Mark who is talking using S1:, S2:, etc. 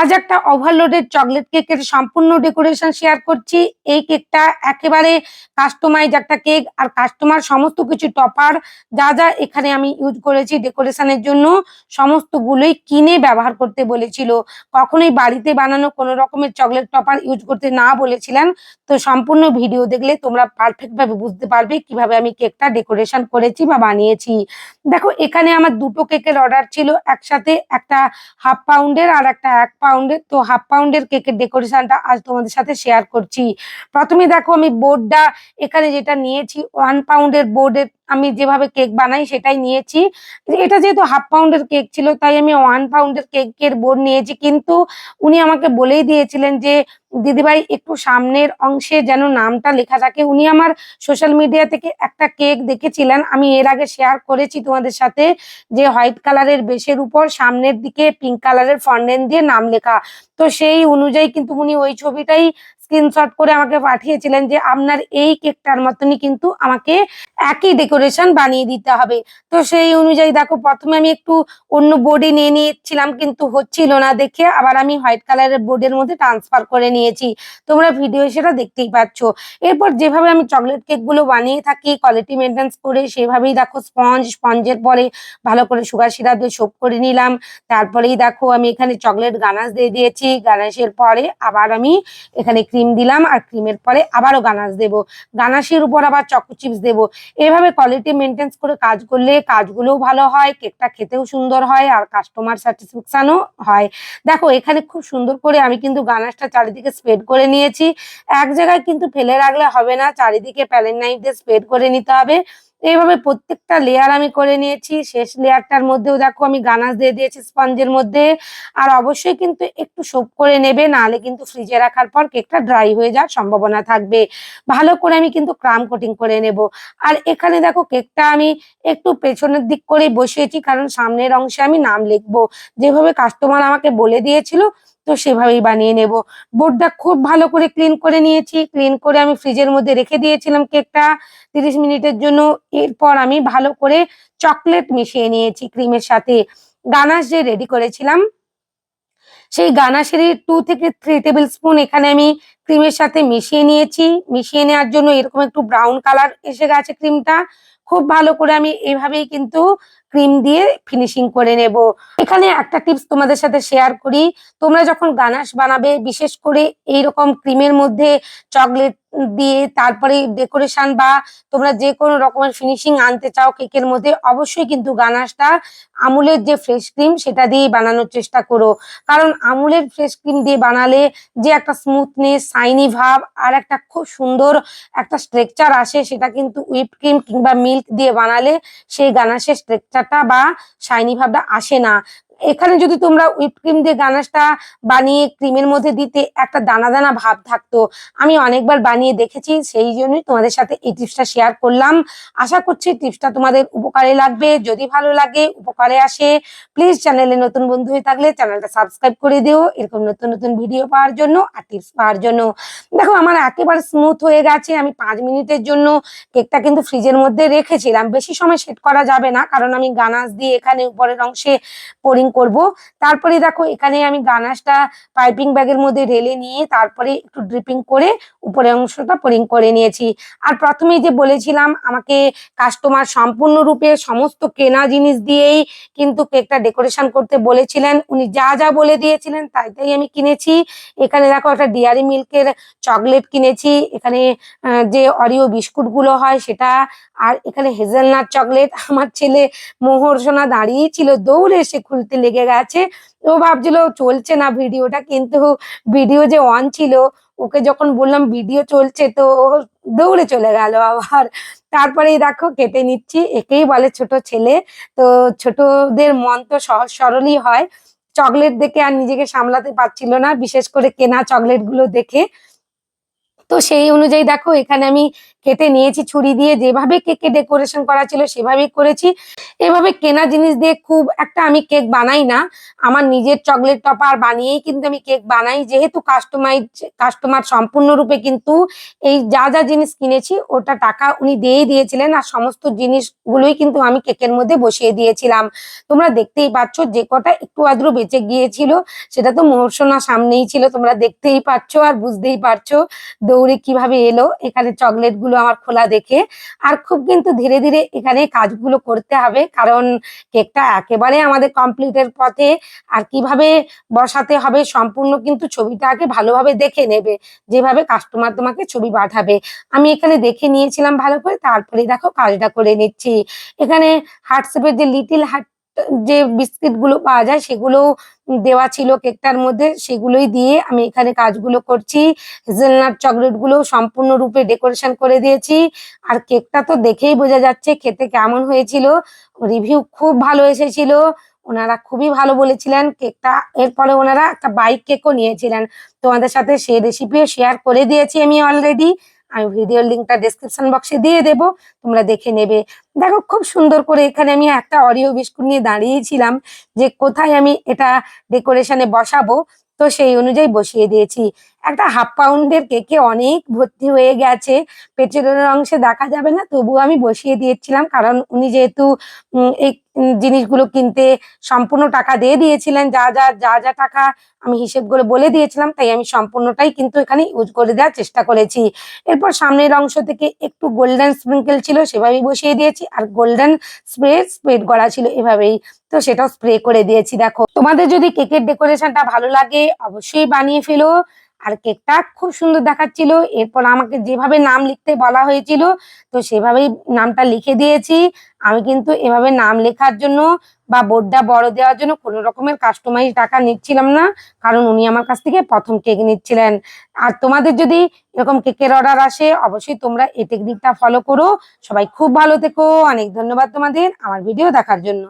S1: আজ একটা overloaded chocolate কেকের সম্পূর্ণ ডেকোরেশন শেয়ার করছি। এই কেকটা একেবারে কাস্টমাইজ একটা কেক আর কাস্টমার সমস্ত কিছু টপার যা যা এখানে আমি ইউজ করেছি ডেকোরেশনের জন্য সমস্তগুলোই কিনে ব্যবহার করতে বলেছিল। কখনোই বাড়িতে বানানো কোনো রকমের চকলেট টপার ইউজ করতে না বলেছিলেন। তো সম্পূর্ণ ভিডিও দেখলে তোমরা পারফেক্ট ভাবে বুঝতে পারবে কীভাবে আমি কেকটা ডেকোরেশন করেছি বা বানিয়েছি। দেখো, এখানে আমার দুটো কেকের অর্ডার ছিল, একসাথে একটা হাফ পাউন্ডের আর একটা এক পাউন্ডের তো হাফ পাউন্ডের কেকের ডেকোরেশনটা আজ তোমাদের সাথে শেয়ার করছি। প্রথমে দেখো আমি বোর্ডটা এখানে যেটা নিয়েছি ওয়ান পাউন্ডের বোর্ডের আমি যেভাবে কেক বানাই সেটাই নিয়েছি। এটা যেহেতু হাফ পাউন্ডের কেক ছিল, তাই আমি ওয়ান পাউন্ডের কেকের বোর্ড নিয়েছি। কিন্তু উনি আমাকে বলেই দিয়েছিলেন যে, দিদিভাই, একটু সামনের অংশে যেন নামটা লেখা থাকে। উনি আমার সোশ্যাল মিডিয়া থেকে একটা কেক দেখেছিলেন। আমি এর আগে শেয়ার করেছি তোমাদের সাথে যে হোয়াইট কালারের বেশের উপর সামনের দিকে পিঙ্ক কালারের ফন্ডেন্ট দিয়ে নাম লেখা। তো সেই অনুযায়ী কিন্তু উনি ওই ছবিটাই স্ক্রিনশট করে আমাকে পাঠিয়েছিলেন যে আপনার এই কেকটার মতনই কিন্তু আমাকে একই ডেকোরেশন বানিয়ে দিতে হবে। তো সেই অনুযায়ী দেখো, প্রথমে আমি একটু অন্য বোর্ডে নিয়ে নিয়েছিলাম কিন্তু হচ্ছিল না দেখে আবার আমি হোয়াইট কালারের বোর্ডের মধ্যে ট্রান্সফার করে নিয়েছি। তোমরা ভিডিও সেটা দেখতেই পাচ্ছ। এরপর যেভাবে আমি চকলেট কেকগুলো বানিয়ে থাকি কোয়ালিটি মেনটেন্স করে সেভাবেই দেখো স্পঞ্জ স্পঞ্জের পরে ভালো করে সুগার সিরাপ দিয়ে সোপ করে নিলাম। তারপরেই দেখো আমি এখানে চকলেট গানাশ দিয়ে দিয়েছি। গানাশের পরে আবার আমি এখানে ক্রিম দিলাম আর ক্রিমের পরে আবারও গানাশ দেবো। গানাশের উপর আবার চকো চিপস দেবো। এভাবে কোয়ালিটি মেনটেন্স করে কাজ করলে কাজগুলোও ভালো হয়, কেকটা খেতেও সুন্দর হয় আর কাস্টমার স্যাটিসফ্যাকশানও হয়। দেখো, এখানে খুব সুন্দর করে আমি কিন্তু গানাশটা চারিদিকে স্প্রেড করে নিয়েছি। এক জায়গায় কিন্তু ফেলে রাখলে হবে না, চারিদিকে প্যালেন নাইফ দিয়ে স্প্রেড করে নিতে হবে। এইভাবে প্রত্যেকটা লেয়ার আমি করে নিয়েছি। শেষ লেয়ারটার মধ্যেও দেখো আমি গানাস দিয়ে দিয়েছি স্পঞ্জের মধ্যে। আর অবশ্যই কিন্তু একটু সোপ করে নেবে, নাহলে কিন্তু ফ্রিজে রাখার পর কেকটা ড্রাই হয়ে যাওয়ার সম্ভাবনা থাকবে। ভালো করে আমি কিন্তু ক্রাম কোটিং করে নেব। আর এখানে দেখো কেকটা আমি একটু পেছনের দিক করেই বসিয়েছি, কারণ সামনের অংশে আমি নাম লিখব। যেভাবে কাস্টমার আমাকে বলে দিয়েছিল তো সেভাবেই বানিয়ে নেব। বোর্ডটা খুব ভালো করে ক্লিন করে নিয়েছি। ক্লিন করে আমি ফ্রিজের মধ্যে রেখে দিয়েছিলাম কেকটা তিরিশ মিনিটের জন্য এরপর আমি ভালো করে চকলেট মিশিয়ে নিয়েছি ক্রিমের সাথে। গানাশ যে রেডি করেছিলাম সেই গানাশিরি টু থেকে থ্রি টেবিল স্পুন এখানে আমি ক্রিমের সাথে মিশিয়ে নিয়েছি। মিশিয়ে নেওয়ার জন্য এরকম একটু ব্রাউন কালার এসে গেছে ক্রিমটা খুব ভালো করে আমি এভাবেই কিন্তু ক্রিম দিয়ে ফিনিশিং করে নেব। এখানে একটা টিপস তোমাদের সাথে শেয়ার করি। তোমরা যখন গানাশ বানাবে, বিশেষ করে এইরকম ক্রিমের মধ্যে চকলেট দিয়ে তারপরে ডেকোরেশন বা তোমরা যে কোনো রকমের ফিনিশিং আনতে চাও কেকের মধ্যে, অবশ্যই কিন্তু গানাশটা আমুলের যে ফ্রেশ ক্রিম সেটা দিয়ে বানানোর চেষ্টা করো। কারণ আমুলের ফ্রেশ ক্রিম দিয়ে বানালে যে একটা স্মুথনেস সাইনি ভাব আর একটা খুব সুন্দর একটা স্ট্রেকচার আসে সেটা কিন্তু হুইপ ক্রিম কিংবা মিল্ক দিয়ে বানালে সেই গানাশের স্ট্রেকচারটা বা শাইনি ভাবটা আসে না। এখানে যদি তোমরা হুইপ ক্রিম দিয়ে গানাশটা বানিয়ে ক্রিমের মধ্যে দিতে একটা দানা দানা ভাব থাকতো, আমি অনেকবার বানিয়ে দেখেছি, সেই জন্যই তোমাদের সাথে এই টিপসটা শেয়ার করলাম। আশা করছি টিপসটা তোমাদের উপকারে লাগবে। যদি ভালো লাগে, উপকারে আসে প্লিজ চ্যানেলে নতুন বন্ধু হয়ে থাকলে চ্যানেলটা সাবস্ক্রাইব করে দিও। এরকম নতুন নতুন ভিডিও পাওয়ার জন্য আর টিপস পাওয়ার জন্য। দেখো, আমার একেবারে স্মুথ হয়ে গেছে। আমি পাঁচ মিনিটের জন্য কেকটা কিন্তু ফ্রিজের মধ্যে রেখেছিলাম। বেশি সময় সেট করা যাবে না, কারণ আমি গানাস দিয়ে এখানে উপরের অংশে পোরিং করব। তারপরে দেখো, এখানে আমি গানাসটা পাইপিং ব্যাগের মধ্যে ঢেলে নিয়ে তারপরে একটু ড্রিপিং করে উপরের অংশটা পোরিং করে নিয়েছি। আর প্রথমেই যে বলেছিলাম, আমাকে কাস্টমার সম্পূর্ণরূপে সমস্ত কেনা জিনিস দিয়েই কিন্তু কেকটা ডেকোরেশন করতে বলেছিলেন। উনি যা যা বলে দিয়েছিলেন, তাই তাই আমি কিনেছি। এখানে দেখো একটা ডিয়ারি মিল্কের চকলেট কিনেছি। এখানে যে অরিও বিস্কুটগুলো হয় সেটা, আর এখানে হেজেলনাট চকলেট আমার ছেলে মোহর সোনা দাঁড়িয়ে ছিল দৌড়ে এসে খুলতে লেগে গেছে। ও ভাবছিল চলছে না ভিডিওটা, কিন্তু ভিডিও যে অন ছিল, ওকে যখন বললাম ভিডিও চলছে, তো দৌড়ে চলে গেল আবার। তারপরেই দেখো কেটে নিচ্ছি, একেই বলে ছোট ছেলে। তো ছোটদের মন তো সহজ সরলই হয়। চকলেট দেখে আর নিজেকে সামলাতে পারছিল না, বিশেষ করে কেনা চকলেটগুলো দেখে। তো সেই অনুযায়ী দেখো, এখানে আমি কেটে নিয়েছি, ছুরি দিয়ে যেভাবে কেকে ডেকোরেশন করা ছিল সেভাবেই করেছি। এভাবে কেনা জিনিস দিয়ে খুব একটা আমি কেক বানাই না। আমার নিজের চকলেট টপার বানিয়েই কিন্তু আমি কেক বানাই। যেহেতু কাস্টমাইজ কাস্টমার সম্পূর্ণরূপে কিন্তু এই যা যা জিনিস কিনেছি, ওটা টাকা উনি দিয়েই দিয়েছিলেন আর সমস্ত জিনিসগুলোই কিন্তু আমি কেকের মধ্যে বসিয়ে দিয়েছিলাম। তোমরা দেখতেই পাচ্ছ যে কটা একটু আদ্র বেঁচে গিয়েছিল, সেটা তো মহর্ষণা সামনেই ছিল, তোমরা দেখতেই পাচ্ছ আর বুঝতেই পারছ দৌড়ে কীভাবে এলো। এখানে চকলেট গুলো আমার খোলা দেখে। আর খুব কিন্তু ধীরে ধীরে এখানে কাজগুলো করতে হবে, কারণ কেকটা একেবারে আমাদের কমপ্লিটের পথে। আর কীভাবে বসাতে হবে সম্পূর্ণ কিন্তু ছবিটা আগে ভালোভাবে দেখে নেবে, যেভাবে কাস্টমার তোমাকে ছবি পাঠাবে। আমি এখানে দেখে নিয়েছিলাম ভালো করে, তারপরে দেখো কাজটা করে নিচ্ছি। এখানে হার্টশেপের যে লিটিল হার্ট যে বিস্কিটগুলো পাওয়া যায় সেগুলো দেওয়া ছিল কেকটার মধ্যে, সেগুলোই দিয়ে আমি এখানে কাজগুলো করছি। হেজেলনাটগুলো সম্পূর্ণরূপে ডেকোরেশন করে দিয়েছি। আর কেকটা তো দেখেই বোঝা যাচ্ছে খেতে কেমন হয়েছিল। রিভিউ খুব ভালো এসেছিল। ওনারা খুবই ভালো বলেছিলেন। কেকটা এরপরে ওনারা একটা বাইক কেকও নিয়েছিলেন। তোমাদের সাথে সেই রেসিপিও শেয়ার করে দিয়েছি আমি অলরেডি আমি ভিডিওর লিঙ্কটা ডিসক্রিপশন বক্সে দিয়ে দেব, তোমরা দেখে নেবে। দেখো, খুব সুন্দর করে এখানে আমি একটা অডিও বিস্কুট নিয়ে দাঁড়িয়েছিলাম যে কোথায় আমি এটা ডেকোরেশনে বসাবো, তো সেই অনুযায়ী বসিয়ে দিয়েছি। একটা হাফ পাউন্ডের কেকে অনেক ভর্তি হয়ে গেছে। পেটের অংশে দেখা যাবে না, তবুও আমি বসিয়ে দিয়েছিলাম, কারণ উনি যেহেতু এই জিনিসগুলো কিনতে সম্পূর্ণ টাকা দিয়ে দিয়েছিলেন, যা যা যা যা টাকা আমি হিসেব করে বলে দিয়েছিলাম, তাই আমি সম্পূর্ণটাই কিন্তু এখানে ইউজ করে দেওয়ার চেষ্টা করেছি। এরপর সামনের অংশ থেকে একটু গোল্ডেন স্প্রিঙ্কেল ছিল, সেভাবেই বসিয়ে দিয়েছি, আর গোল্ডেন স্প্রে স্প্রেড করা ছিল এভাবেই, তো সেটাও স্প্রে করে দিয়েছি, দেখো। তোমাদের যদি কেকের ডেকোরেশনটা ভালো লাগে, অবশ্যই বানিয়ে ফেলো। আর কেকটা খুব সুন্দর দেখাচ্ছিল। এরপর আমাকে যেভাবে নাম লিখতে বলা হয়েছিল, তো সেভাবেই নামটা লিখে দিয়েছি। আমি কিন্তু এভাবে নাম লেখার জন্য বা বোর্ডটা বড় দেওয়ার জন্য কোনো রকমের কাস্টমাইজ টাকা নিচ্ছিলাম না, কারণ উনি আমার কাছ থেকে প্রথম কেক নিচ্ছিলেন। আর তোমাদের যদি এরকম কেকের অর্ডার আসে, অবশ্যই তোমরা এই টেকনিকটা ফলো করো। সবাই খুব ভালো থেকো। অনেক ধন্যবাদ তোমাদের আমার ভিডিও দেখার জন্য।